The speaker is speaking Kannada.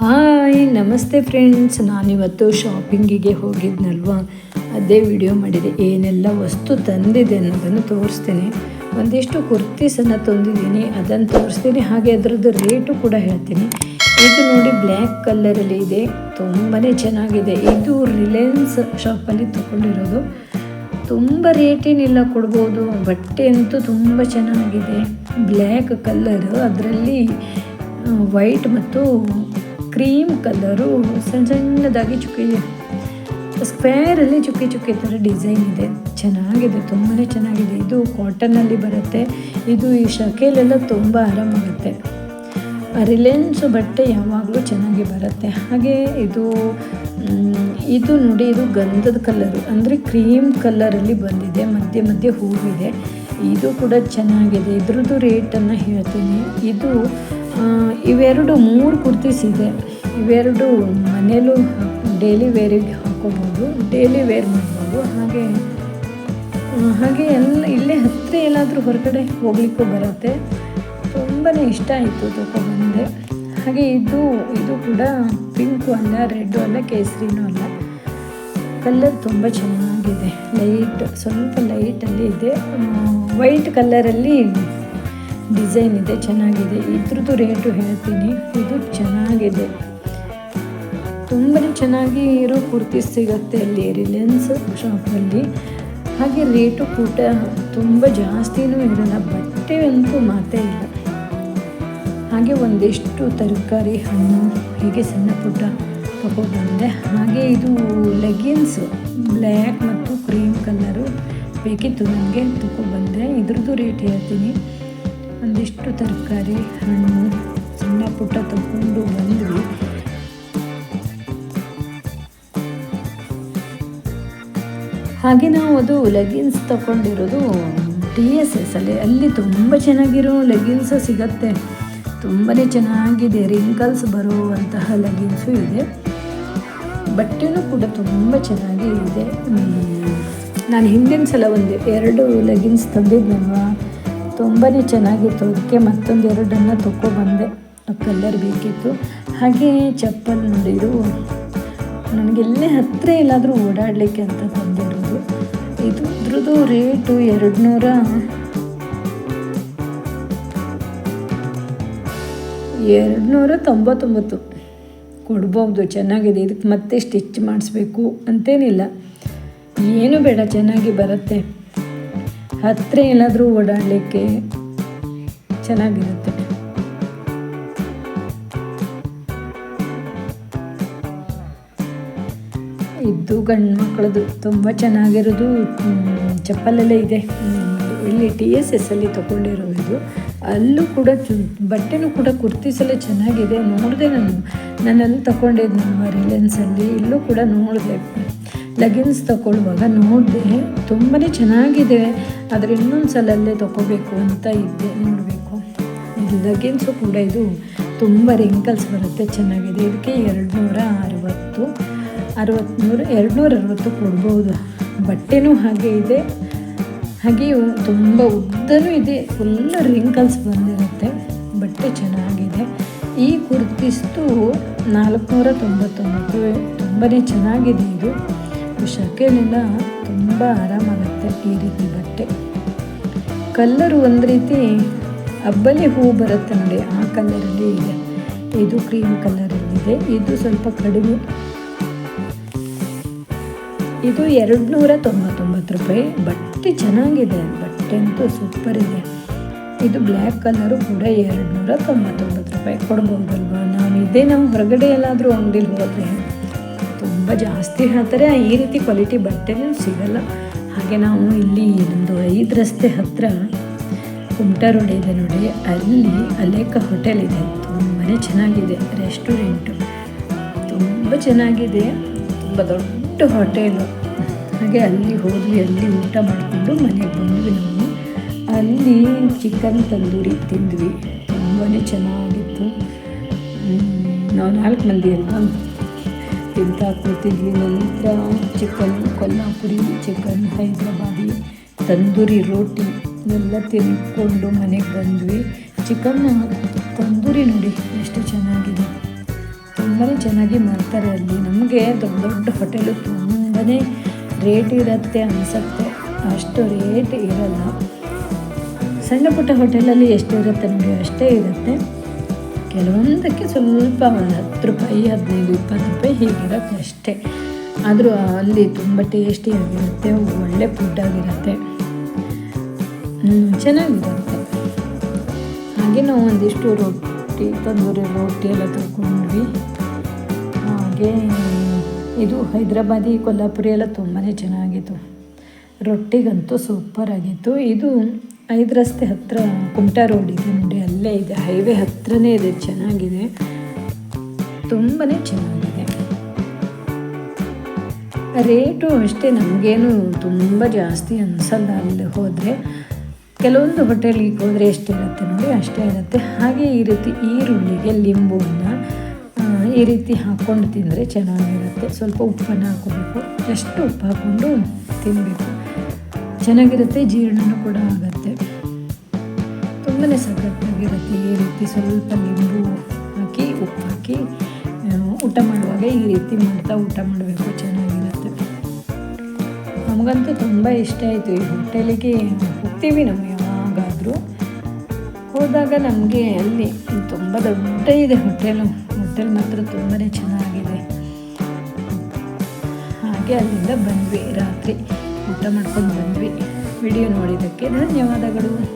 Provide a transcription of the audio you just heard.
ಹಾಯ್, ನಮಸ್ತೆ ಫ್ರೆಂಡ್ಸ್. ನಾನಿವತ್ತು ಶಾಪಿಂಗಿಗೆ ಹೋಗಿದ್ನಲ್ವ? ಅದೇ ವಿಡಿಯೋ ಮಾಡಿದೆ. ಏನೆಲ್ಲ ವಸ್ತು ತಂದಿದೆ ಅನ್ನೋದನ್ನು ತೋರಿಸ್ತೇನೆ. ಒಂದಿಷ್ಟು ಕುರ್ತೀಸನ್ನು ತಂದಿದ್ದೀನಿ. ಅದನ್ನು ತೋರಿಸ್ತೀನಿ. ಹಾಗೆ ಅದರದ್ದು ರೇಟು ಕೂಡ ಹೇಳ್ತೀನಿ. ಇದು ನೋಡಿ ಬ್ಲ್ಯಾಕ್ ಕಲ್ಲರಲ್ಲಿ ಇದೆ. ತುಂಬಾ ಚೆನ್ನಾಗಿದೆ. ಇದು ರಿಲಯನ್ಸ್ ಶಾಪಲ್ಲಿ ತೊಗೊಂಡಿರೋದು. ತುಂಬ ರೇಟೇನಿಲ್ಲ ಕೊಡ್ಬೋದು. ಬಟ್ಟೆ ಅಂತೂ ತುಂಬ ಚೆನ್ನಾಗಿದೆ. ಬ್ಲ್ಯಾಕ್ ಕಲ್ಲರು ಅದರಲ್ಲಿ ವೈಟ್ ಮತ್ತು ಕ್ರೀಮ್ ಕಲರು ಸಣ್ಣ ಸಣ್ಣದಾಗಿ ಚುಕ್ಕಿ ಸ್ಕ್ವೇರಲ್ಲಿ ಚುಕ್ಕಿ ಚುಕ್ಕಿ ಥರ ಡಿಸೈನ್ ಇದೆ. ಚೆನ್ನಾಗಿದೆ ತುಂಬಾ ಚೆನ್ನಾಗಿದೆ. ಇದು ಕಾಟನಲ್ಲಿ ಬರುತ್ತೆ. ಇದು ಈ ಶಕೆಲೆಲ್ಲ ತುಂಬ ಆರಾಮಾಗುತ್ತೆ. ರಿಲಯನ್ಸ್ ಬಟ್ಟೆ ಯಾವಾಗಲೂ ಚೆನ್ನಾಗಿ ಬರುತ್ತೆ. ಹಾಗೆ ಇದು ಇದು ನೋಡಿ ಇದು ಗಂಧದ ಕಲರು ಅಂದರೆ ಕ್ರೀಮ್ ಕಲ್ಲರಲ್ಲಿ ಬಂದಿದೆ. ಮಧ್ಯೆ ಮಧ್ಯೆ ಹೂವಿದೆ. ಇದು ಕೂಡ ಚೆನ್ನಾಗಿದೆ. ಇದ್ರದ್ದು ರೇಟನ್ನು ಹೇಳ್ತೀನಿ. ಇದು ಇವೆರಡು ಮೂರು ಕುರ್ತೀಸ್ ಇದೆ. ಇವೆರಡು ಮನೇಲೂ ಡೈಲಿ ವೇರಿಗೆ ಹಾಕೋಬೋದು. ಡೈಲಿ ವೇರ್ ಮಾಡ್ಬೋದು. ಹಾಗೆ ಹಾಗೆ ಎಲ್ಲ, ಇಲ್ಲೇ ಹತ್ತಿರ ಏನಾದರೂ ಹೊರಗಡೆ ಹೋಗ್ಲಿಕ್ಕೂ ಬರುತ್ತೆ. ತುಂಬಾ ಇಷ್ಟ ಆಯಿತು ತಗೊಬಂದೆ ಹಾಗೆ ಇದು ಇದು ಕೂಡ ಪಿಂಕು ಅಲ್ಲ ರೆಡ್ಡು ಅಲ್ಲ, ಕೇಸರಿನೂ ಅಲ್ಲ. ಕಲರ್ ತುಂಬ ಚೆನ್ನಾಗಿದೆ. ಲೈಟ್ ಸ್ವಲ್ಪ ಲೈಟಲ್ಲಿ ಇದೆ. ವೈಟ್ ಕಲರಲ್ಲಿ ಡಿಸೈನ್ ಇದೆ, ಚೆನ್ನಾಗಿದೆ. ಇದ್ರದ್ದು ರೇಟು ಹೇಳ್ತೀನಿ. ಇದು ಚೆನ್ನಾಗಿದೆ. ತುಂಬಾ ಚೆನ್ನಾಗಿ ಇರೋ ಕುರ್ತಿ ಸಿಗುತ್ತೆ ಅಲ್ಲಿ ರಿಲಯನ್ಸ್ ಶಾಪಲ್ಲಿ ಹಾಗೆ ರೇಟು ಕೂಡ ತುಂಬ ಜಾಸ್ತಿನೂ ಇರಲ್ಲ. ಬಟ್ಟೆ ಅಂತೂ ಮಾತೇ ಇಲ್ಲ. ಹಾಗೆ ಒಂದಿಷ್ಟು ತರಕಾರಿ, ಹಣ್ಣು, ಹೀಗೆ ಸಣ್ಣ ಪುಟ್ಟ ತಗೊಬಂದೆ ಹಾಗೆ ಇದು ಲೆಗಿನ್ಸು ಬ್ಲ್ಯಾಕ್ ಮತ್ತು ಕ್ರೀಮ್ ಕಲರು ಬೇಕಿತ್ತು ನನಗೆ ತಗೊಬಂದೆ. ಇದ್ರದ್ದು ರೇಟ್ ಹೇಳ್ತೀನಿ. ಒಂದಿಷ್ಟು ತರಕಾರಿ, ಹಣ್ಣು, ಸಣ್ಣ ಪುಟ್ಟ ತಗೊಂಡು ಬಂದ್ವಿ. ಹಾಗೆ ನಾವು ಅದು ಲೆಗಿನ್ಸ್ ತಗೊಂಡಿರೋದು ಟಿ ಎಸ್ ಎಸ್ ಅಲ್ಲಿ. ಅಲ್ಲಿ ತುಂಬ ಚೆನ್ನಾಗಿರೋ ಲೆಗಿನ್ಸ್ ಸಿಗತ್ತೆ. ತುಂಬಾ ಚೆನ್ನಾಗಿದೆ. ರಿಂಕಲ್ಸ್ ಬರುವಂತಹ ಲೆಗಿನ್ಸು ಇದೆ. ಬಟ್ಟೆನೂ ಕೂಡ ತುಂಬ ಚೆನ್ನಾಗಿ ಇದೆ. ನಾನು ಹಿಂದಿನ ಸಲ ಒಂದು ಎರಡು ಲೆಗಿನ್ಸ್ ತಂದಿದ್ದೆನಲ್ವ ತುಂಬಾ ಚೆನ್ನಾಗಿತ್ತು. ಅದಕ್ಕೆ ಮತ್ತೊಂದು ಎರಡನ್ನು ತೊಗೊಬಂದೆ ಕಲರ್ ಬೇಕಿತ್ತು. ಹಾಗೆ ಚಪ್ಪಲ್ ನೋಡಿರು ನನಗೆಲ್ಲೇ ಹತ್ತಿರ ಎಲ್ಲಾದರೂ ಓಡಾಡಲಿಕ್ಕೆ ಅಂತ ತಂದಿರೋದು. ಇದು ಇದ್ರದ್ದು ರೇಟು ಎರಡು ನೂರ ಎರಡು ನೂರ ತೊಂಬತ್ತೊಂಬತ್ತು. ಕೊಡ್ಬೋದು, ಚೆನ್ನಾಗಿದೆ ಇದಕ್ಕೆ ಮತ್ತೆ ಸ್ಟಿಚ್ ಮಾಡಿಸ್ಬೇಕು ಅಂತೇನಿಲ್ಲ. ಏನು ಬೇಡ, ಚೆನ್ನಾಗಿ ಬರುತ್ತೆ. ಹತ್ತಿರ ಏನಾದರೂ ಓಡಾಡಲಿಕ್ಕೆ ಚೆನ್ನಾಗಿರುತ್ತೆ. ಇದು ಗಂಡು ಮಕ್ಕಳದು, ತುಂಬ ಚೆನ್ನಾಗಿರೋದು ಚಪ್ಪಲಲ್ಲೇ ಇದೆ. ಇಲ್ಲಿ ಟಿ ಎಸ್ ಎಸ್ ಅಲ್ಲಿ ತೊಗೊಂಡಿರೋದು. ಅಲ್ಲೂ ಕೂಡ ಬಟ್ಟೆನೂ ಕೂಡ ಸಲ ಚೆನ್ನಾಗಿದೆ. ನೋಡಿದೆ ನಾನು ನಾನು ಅಲ್ಲಿ ನಮ್ಮ ರಿಲಯನ್ಸಲ್ಲಿ ಇಲ್ಲೂ ಕೂಡ ನೋಡಿದೆ. ಲೆಗಿನ್ಸ್ ತಗೊಳ್ಳುವಾಗ ನೋಡಿದೆ ತುಂಬಾ ಚೆನ್ನಾಗಿದೆ. ಆದರೆ ಇನ್ನೊಂದು ಸಲ ಅಲ್ಲೇ ತಗೋಬೇಕು ಅಂತ ಇದ್ದೆ, ನೋಡಬೇಕು. ಇದು ಲಗಿನ್ಸು ಕೂಡ ಇದು ತುಂಬ ರಿಂಕಲ್ಸ್ ಬರುತ್ತೆ, ಚೆನ್ನಾಗಿದೆ. ಇದಕ್ಕೆ ಎರಡುನೂರ ಅರವತ್ತು, ಅರವತ್ತ್ಮೂರು ಎರಡು ನೂರ ಅರವತ್ತು ಕೊಡ್ಬೋದು. ಬಟ್ಟೆನೂ ಹಾಗೆ ಇದೆ. ಹಾಗೆ ಇವು ತುಂಬ ಉದ್ದನೂ ಇದೆ ಫುಲ್ ರಿಂಕಲ್ಸ್ ಬಂದಿರುತ್ತೆ, ಬಟ್ಟೆ ಚೆನ್ನಾಗಿದೆ. ಈ ಕುರ್ತಿಸ್ತು ನಾಲ್ಕುನೂರ ತೊಂಬತ್ತೊಂಬತ್ತು ತುಂಬಾ ಚೆನ್ನಾಗಿದೆ ಇದು. ಶಕೆಲೆಲ್ಲ ತುಂಬ ಆರಾಮಾಗುತ್ತೆ ಈ ರೀತಿ ಬಟ್ಟೆ. ಕಲ್ಲರು ಒಂದು ರೀತಿ ಅಬ್ಬಲಿ ಹೂ ಬರುತ್ತೆ ನೋಡಿ, ಆ ಕಲ್ಲರಲ್ಲಿ ಇದೆ. ಇದು ಕ್ರೀಮ್ ಕಲರಲ್ಲಿದೆ ಇದು ಸ್ವಲ್ಪ ಕಡಿಮೆ. ಇದು ಎರಡು ನೂರ ತೊಂಬತ್ತೊಂಬತ್ತು ರೂಪಾಯಿ ಬಟ್ಟೆ ಚೆನ್ನಾಗಿದೆ ಬಟ್ಟೆ ಅಂತೂ ಸೂಪರ್ ಇದೆ. ಇದು ಬ್ಲ್ಯಾಕ್ ಕಲರು ಕೂಡ ಎರಡು ನೂರ ತೊಂಬತ್ತೊಂಬತ್ತು ರೂಪಾಯಿ ಕೊಡ್ಬೋದಲ್ವಾ? ನಾವು ಇದೇ ನಮ್ಮ ಹೊರಗಡೆ ಎಲ್ಲಾದರೂ ಅಂಗಡಿಲಿ ಹೋದರೆ ತುಂಬ ಜಾಸ್ತಿ ಹೇಳ್ತಾರೆ ಈ ರೀತಿ ಕ್ವಾಲಿಟಿ ಬಟ್ಟೆನೂ ಸಿಗಲ್ಲ. ಹಾಗೆ ನಾವು ಇಲ್ಲಿ ಒಂದು ಐದು ರಸ್ತೆ ಹತ್ತಿರ ಕುಮಟಾ ರೋಡ್ ಇದೆ ನೋಡಿ. ಅಲ್ಲಿ ಅಲೇಕ ಹೋಟೆಲ್ ಇದೆ. ತುಂಬಾ ಚೆನ್ನಾಗಿದೆ. ರೆಸ್ಟೋರೆಂಟು ತುಂಬ ಚೆನ್ನಾಗಿದೆ. ತುಂಬ ದೊಡ್ಡ ಹೋಟೆಲು ಹಾಗೆ ಅಲ್ಲಿ ಹೋದ್ವಿ ಅಲ್ಲಿ ಊಟ ಮಾಡಿಕೊಂಡು ಮನೆಗೆ ಬಂದ್ವಿ ನಾವು. ಅಲ್ಲಿ ಚಿಕನ್ ತಂದೂರಿ ತಿಂದ್ವಿ. ತುಂಬಾ ಚೆನ್ನಾಗಿತ್ತು. ನಾವು ನಾಲ್ಕು ಮಂದಿ ಅಲ್ವಾ? ತಿಂತಾ ಕೂತಿದ್ವಿ ನಂತರ ಚಿಕನ್ ಕೊಲ್ಲಾಪುರಿ ಚಿಕನ್ ಹೈದ್ರಾಬಾದಿ, ತಂದೂರಿ ರೋಟಿ ಎಲ್ಲ ತಿನ್ಕೊಂಡು ಮನೆಗೆ ಬಂದ್ವಿ. ಚಿಕನ್ ತಂದೂರಿ ನೋಡಿ ಎಷ್ಟು ಚೆನ್ನಾಗಿದೆ. ತುಂಬಾ ಚೆನ್ನಾಗಿ ಮಾಡ್ತಾರೆ ಅಲ್ಲಿ. ನಮಗೆ ದೊಡ್ಡ ದೊಡ್ಡ ಹೋಟೆಲು ತುಂಬಾ ರೇಟ್ ಇರುತ್ತೆ ಅನಿಸುತ್ತೆ. ಅಷ್ಟು ರೇಟ್ ಇರಲ್ಲ. ಸಣ್ಣ ಪುಟ್ಟ ಹೋಟೆಲಲ್ಲಿ ಎಷ್ಟು ಇರುತ್ತೆ ನೋಡಿ ಅಷ್ಟೇ ಇರುತ್ತೆ. ಕೆಲವೊಂದಕ್ಕೆ ಸ್ವಲ್ಪ ಹತ್ತು ರೂಪಾಯಿ, ಹದಿನೈದು ಇಪ್ಪತ್ತು ರೂಪಾಯಿ ಹೀಗಿರುತ್ತೆ ಅಷ್ಟೇ. ಆದರೂ ಅಲ್ಲಿ ತುಂಬ ಟೇಸ್ಟಿಯಾಗಿರುತ್ತೆ ಒಳ್ಳೆ ಫುಡ್ ಆಗಿರುತ್ತೆ. ಚೆನ್ನಾಗಿರುತ್ತೆ ಹಾಗೆ ನಾವು ಒಂದಿಷ್ಟು ರೊಟ್ಟಿ, ತಂದೂರಿ ರೊಟ್ಟಿ ಎಲ್ಲ ತಗೊಂಡ್ವಿ. ಹಾಗೆ ಇದು ಹೈದ್ರಾಬಾದಿ, ಕೊಲ್ಲಾಪುರಿ ಎಲ್ಲ ತುಂಬಾ ಚೆನ್ನಾಗಿತ್ತು. ರೊಟ್ಟಿಗಂತೂ ಸೂಪರ್ ಆಗಿತ್ತು. ಇದು ಐದು ರಸ್ತೆ ಹತ್ತಿರ ಕುಮಟಾ ರೋಡ್ ಇದೆ ನೋಡಿ, ಅಲ್ಲೇ ಇದೆ. ಹೈವೇ ಹತ್ತಿರನೇ ಇದೆ, ಚೆನ್ನಾಗಿದೆ. ತುಂಬಾ ಚೆನ್ನಾಗಿದೆ. ರೇಟು ಅಷ್ಟೇ, ನಮಗೇನು ತುಂಬ ಜಾಸ್ತಿ ಅನಿಸಲ್ಲ ಅಲ್ಲಿ ಹೋದರೆ. ಕೆಲವೊಂದು ಹೋಟೆಲಿಗೆ ಹೋದರೆ ಎಷ್ಟಿರುತ್ತೆ ನೋಡಿ, ಅಷ್ಟೇ ಇರುತ್ತೆ. ಹಾಗೆ ಈ ರೀತಿ ಈರುಳ್ಳಿಗೆ ಲಿಂಬುವನ್ನು ಈ ರೀತಿ ಹಾಕ್ಕೊಂಡು ತಿಂದರೆ ಚೆನ್ನಾಗಿರುತ್ತೆ. ಸ್ವಲ್ಪ ಉಪ್ಪನ್ನು ಹಾಕೋಬೇಕು ಎಷ್ಟು ಉಪ್ಪು ಹಾಕ್ಕೊಂಡು ತಿನ್ನಬೇಕು ಚೆನ್ನಾಗಿರುತ್ತೆ, ಜೀರ್ಣನೂ ಕೂಡ ಆಗುತ್ತೆ. ತುಂಬಾ ಸಖತ್ತಾಗಿರುತ್ತೆ ಈ ರೀತಿ ಸ್ವಲ್ಪ ಲಿಂಬು ಹಾಕಿ, ಉಪ್ಪು ಹಾಕಿ ಊಟ ಮಾಡುವಾಗ ಈ ರೀತಿ ಮಾಡ್ತಾ ಊಟ ಮಾಡಬೇಕು, ಚೆನ್ನಾಗಿರುತ್ತೆ. ನಮಗಂತೂ ತುಂಬ ಇಷ್ಟ ಆಯಿತು ಈ ಹೋಟೆಲಿಗೆ ಹೋಗ್ತೀವಿ ನಾವು ಯಾವಾಗಾದರೂ. ಹೋದಾಗ ನಮಗೆ ಅಲ್ಲಿ ತುಂಬ ದೊಡ್ಡ ಇದೆ ಹೋಟೆಲು. ಹೋಟೆಲ್ ಮಾತ್ರ ತುಂಬಾ ಚೆನ್ನಾಗಿದೆ. ಹಾಗೆ ಅಲ್ಲಿಂದ ಬಂದ್ವಿ. ರಾತ್ರಿ ಊಟ ಮಾಡ್ಕೊಂಡು ಬಂದ್ವಿ. ವಿಡಿಯೋ ನೋಡಿದ್ದಕ್ಕೆ ಧನ್ಯವಾದಗಳು.